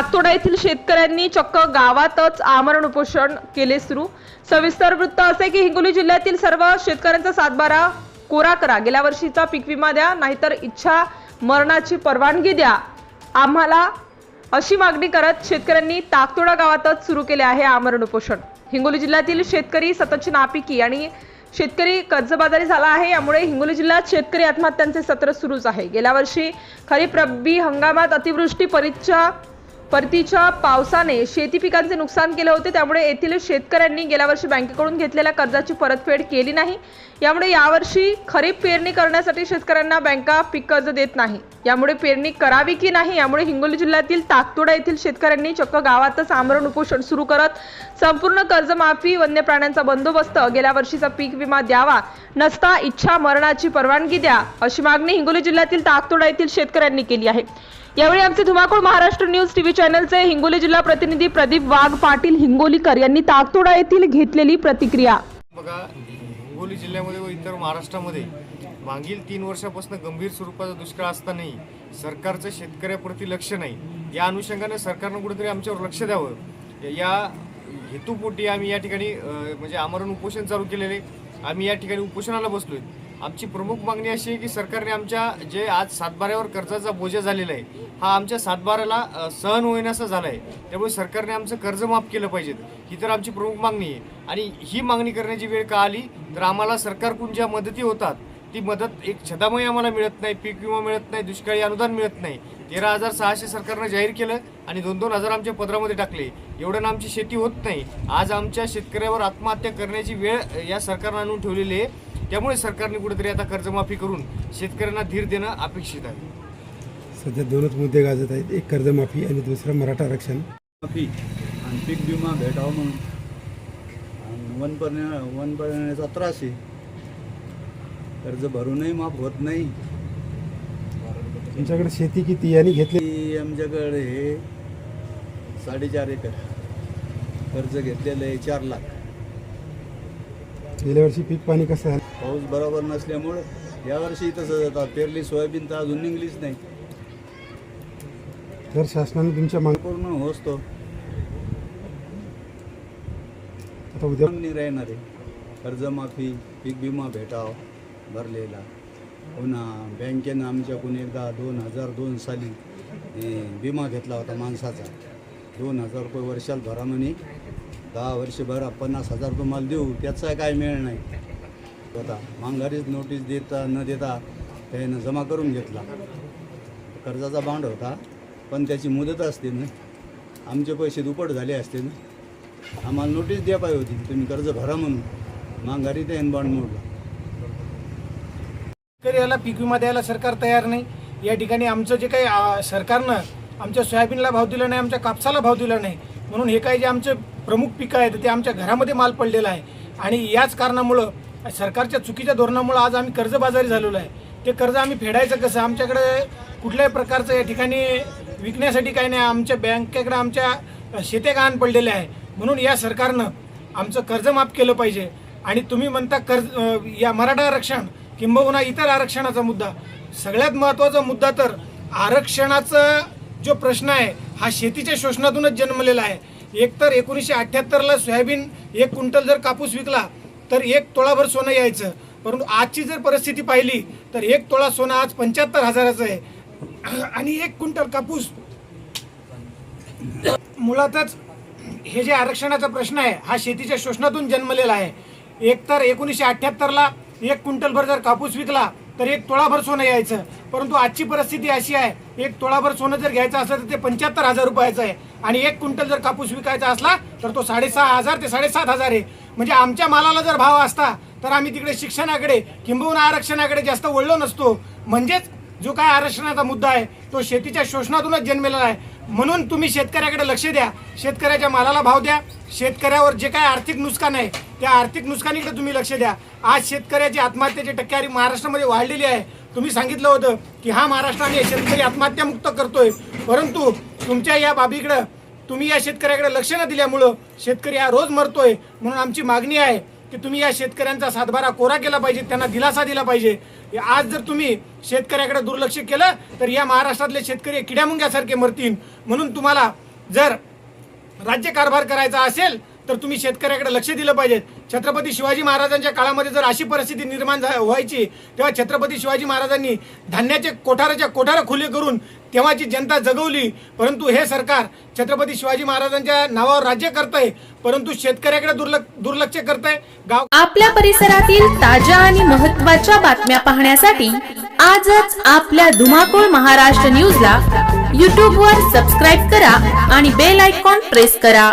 ताकतोडा येथील शेतकऱ्यांनी चक्क गावातच आमरण उपोषण केले सुरू. सविस्तर वृत्त असे की हिंगोली जिल्ह्यातील सर्व शेतकऱ्यांचा सातबारा कोरा करा. गेल्या वर्षीचा पीक विमा द्या नाहीतर इच्छा मरणाची परवानगी द्या. आम्हाला अशी मागणी करत शेतकऱ्यांनी ताकतोडा गावातच सुरू केले आहे आमरण उपोषण. हिंगोली जिल्ह्यातील शेतकरी सततची नापिकी आणि शेतकरी कर्जबाजारी झाला आहे. यामुळे हिंगोली जिल्ह्यात शेतकरी आत्महत्यांचे सत्र सुरूच आहे. गेल्या वर्षी खरीप रब्बी हंगामात अतिवृष्टी परीक्षा परतीच्या पावसाने शेती पिकांचे नुकसान केले होते. त्यामुळे येथील शेतकऱ्यांनी गेल्या वर्षी बँकेकडून घेतलेल्या कर्जाची परतफेड केली नाही. यामुळे यावर्षी खरीप पेरणी करण्यासाठी शेतकऱ्यांना बँका पीक कर्ज देत नाही. यामुळे पेरणी करावी की नाही? यामुळे हिंगोली जिल्ह्यातील ताकतोडा येथील शेतकऱ्यांनी चक्क गावातच आमरण उपोषण सुरू करत संपूर्ण कर्जमाफी वन्य प्राण्यांचा बंदोबस्त गेल्या वर्षीचा पीक विमा द्यावा नसता इच्छा मरणाची परवानगी द्या अशी मागणी हिंगोली जिल्ह्यातील ताकतोडा येथील शेतकऱ्यांनी केली आहे. यावेळी आमचे धुमाकूळ महाराष्ट्र न्यूज टीव्ही चॅनलचे हिंगोली जिल्हा प्रतिनिधी प्रदीप वाघ पाटील हिंगोलीकर यांनी ताकतोडा येथील घेतलेली प्रतिक्रिया. बघा हिंगोली जिल्ह्यामध्ये व इतर महाराष्ट्रामध्ये मागील तीन वर्षापासून गंभीर स्वरूपाचा दुष्काळ असतानाही सरकारचं शेतकऱ्याप्रती लक्ष नाही. या अनुषंगाने सरकारनं कुठेतरी आमच्यावर लक्ष द्यावं. या हेतूपोटी आम्ही या ठिकाणी म्हणजे आमरण उपोषण चालू केलेले. आम्ही या ठिकाणी उपोषणाला बसलोय. आमची प्रमुख मागणी अशी आहे की सरकारने आमच्या जे आज सातबाऱ्यावर कर्जाचा बोजा झालेला आहे हा आमच्या सातबाऱ्याला सहन होईनासा झाला आहे त्यामुळे सरकारने आमचं कर्ज माफ केलं पाहिजेत. ही तर आमची प्रमुख मागणी आहे. आणि ही मागणी करण्याची वेळ का आली? तर आम्हाला सरकारकडून ज्या मदती होतात ती मदत एक छदामय आम्हाला मिळत नाही पीक विमा मिळत नाही दुष्काळी अनुदान मिळत नाही. तेरा हजार सहाशे सरकारनं जाहीर केलं आणि दोन दोन हजार आमच्या पदरामध्ये टाकले. एवढ्यानं आमची शेती होत नाही. आज आमच्या शेतकऱ्यावर आत्महत्या करण्याची वेळ या सरकारनं आणून ठेवलेली आहे. त्यामुळे सरकारने कुठेतरी आता कर्जमाफी करून शेतकऱ्यांना धीर देणं अपेक्षित आहे. सध्या दोनच मुद्दे गाजत आहेत. एक कर्जमाफी आणि दुसरं मराठा आरक्षण. माफी आणि पीक विमा भेटावा म्हणून. आणि वन पर्या वन पर्यावरणाचा त्रास आहे. कर्ज भरूनही माफ होत नाही. तुमच्याकडे शेती किती आणि घेतली आमच्याकडे हे साडेचार एकर. कर्ज घेतलेलं आहे चार लाख. गेल्या वर्षी पीक पाणी कसं झालं? पाऊस बरोबर नसल्यामुळं यावर्षी तसंच आता पेरली सोयाबीन तर अजून निघलीच नाही. जर शासनाने तुमच्या माग पूर्ण होस तो आता उद्या मागणी राहणार आहे. कर्जमाफी पीक विमा भेटाव भरलेला. हो पुन्हा बँकेनं आमच्याकडून एकदा दोन हजार दोन साली विमा घेतला होता माणसाचा. दोन हजार रुपये वर्षाला भरा म्हणे. दहा वर्ष भरा पन्नास हजार तुम्हाला देऊ त्याचा काय मेळ नाही. होता मांगारीच नोटीस देता न देता त्यानं जमा करून घेतला. कर्जाचा बांड होता पण त्याची मुदत असते ना. आमचे पैसे दुप्पट झाले असते ना. आम्हाला नोटीस द्या पाहिजे होती तुम्ही कर्ज भरा म्हणून. मांगारी त्यानं बांड मोडला. शेतकरी याला पीक विमा द्यायला सरकार तयार नाही. या ठिकाणी आमचं जे काही सरकारनं आमच्या सोयाबीनला भाव दिला नाही आमच्या कापसाला भाव दिला नाही. म्हणून हे काही जे आमचे प्रमुख पिकं आहेत ते आमच्या घरामध्ये माल पडलेला आहे. आणि याच कारणामुळं सरकारच्या चुकीच्या धोरणामुळं आज आम्ही कर्जबाजारी झालेलो आहे. ते कर्ज आम्ही फेडायचं कसं? आमच्याकडे कुठल्याही प्रकारचं या ठिकाणी विकण्यासाठी काही नाही. आमच्या बँकेकडे आमच्या शेते गहाण पडलेले आहे. म्हणून या सरकारनं आमचं कर्ज माफ केलं पाहिजे. आणि तुम्ही म्हणता कर्ज या मराठा आरक्षण किंबहुना इतर आरक्षणाचा मुद्दा. सगळ्यात महत्त्वाचा मुद्दा तर आरक्षणाचा जो प्रश्न आहे हा शेतीच्या शोषणातूनच जन्मलेला आहे. एकतर एकोणीसशे अठ्ठ्याहत्तरला सोयाबीन एक क्विंटल जर कापूस विकला तर एक तोळाभर सोनं यायचं. परंतु आजची जर परिस्थिती पाहिली तर एक तोळा सोनं आज पंच्याहत्तर हजाराचं आहे. आणि एक क्विंटल कापूस मुळातच हे जे आरक्षणाचा प्रश्न आहे हा शेतीच्या शोषणातून जन्मलेला आहे. एकतर एकोणीसशे अठ्ठ्याहत्तरला एक क्विंटलभर जर कापूस विकला तर एक तोळाभर सोनं यायचं. परंतु आजची परिस्थिती अशी आहे एक तोळाभर सोनं जर घ्यायचं असलं तर ते पंच्याहत्तर हजार रुपयाचं आहे. आणि एक क्विंटल जर कापूस विकायचा असला तर तो साडेसहा हजार ते साडेसात हजार आहे. म्हणजे आमच्या मालाला जर भाव असता तर आम्ही तिकडे शिक्षणाकडे किंबहुना आरक्षणाकडे जास्त वळलो नसतो. म्हणजेच जो काय आरक्षणाचा मुद्दा आहे तो शेतीच्या शोषणातूनच जन्मलेला आहे. म्हणून तुम्ही शेतकऱ्याकडे लक्ष द्या. शेतकऱ्याच्या मालाला भाव द्या. शेतकऱ्यावर जे काय आर्थिक नुकसान आहे त्या आर्थिक नुकसानीकडे तुम्ही लक्ष द्या. आज शेतकऱ्याची आत्महत्याची टक्केवारी महाराष्ट्रामध्ये वाढलेली आहे. तुम्ही सांगितलं होतं की हा महाराष्ट्राने शेतकरी आत्महत्या मुक्त करतोय. परंतु तुमच्या या बाबीकडं तुम्ही या शेतकऱ्याकडे लक्ष न दिल्यामुळं शेतकरी हा रोज मरतोय. म्हणून आमची मागणी आहे की तुम्ही या शेतकऱ्यांचा सातबारा कोरा केला पाहिजे त्यांना दिलासा दिला पाहिजे. आज जर तुम्ही शेतकऱ्याकडे दुर्लक्ष केलं तर या महाराष्ट्रातले शेतकरी किड्यामुंग्यासारखे मरतील. म्हणून तुम्हाला जर राज्य कारभार करायचा असेल तर तुम्ही शेतकऱ्याकडे लक्ष दिलं पाहिजे. छत्रपती शिवाजी महाराजांच्या काळामध्ये जर अशी परिस्थिती निर्माण व्हायची तेव्हा छत्रपती शिवाजी महाराजांनी धान्याचे कोठाराच्या कोठार खुले करून तेव्हाची जनता जगवली. परंतु हे सरकार छत्रपती शिवाजी महाराजांच्या नावावर राज्य करतंय परंतु शेतकऱ्याकडे दुर्लक्ष दुर्लक्ष करतंय. गाव आपल्या परिसरातील ताज्या आणि महत्त्वाच्या बातम्या पाहण्यासाठी आजच आपल्या धुमाकूळ महाराष्ट्र न्यूजला यूट्यूबवर सबस्क्राईब करा आणि बेल आयकॉन प्रेस करा.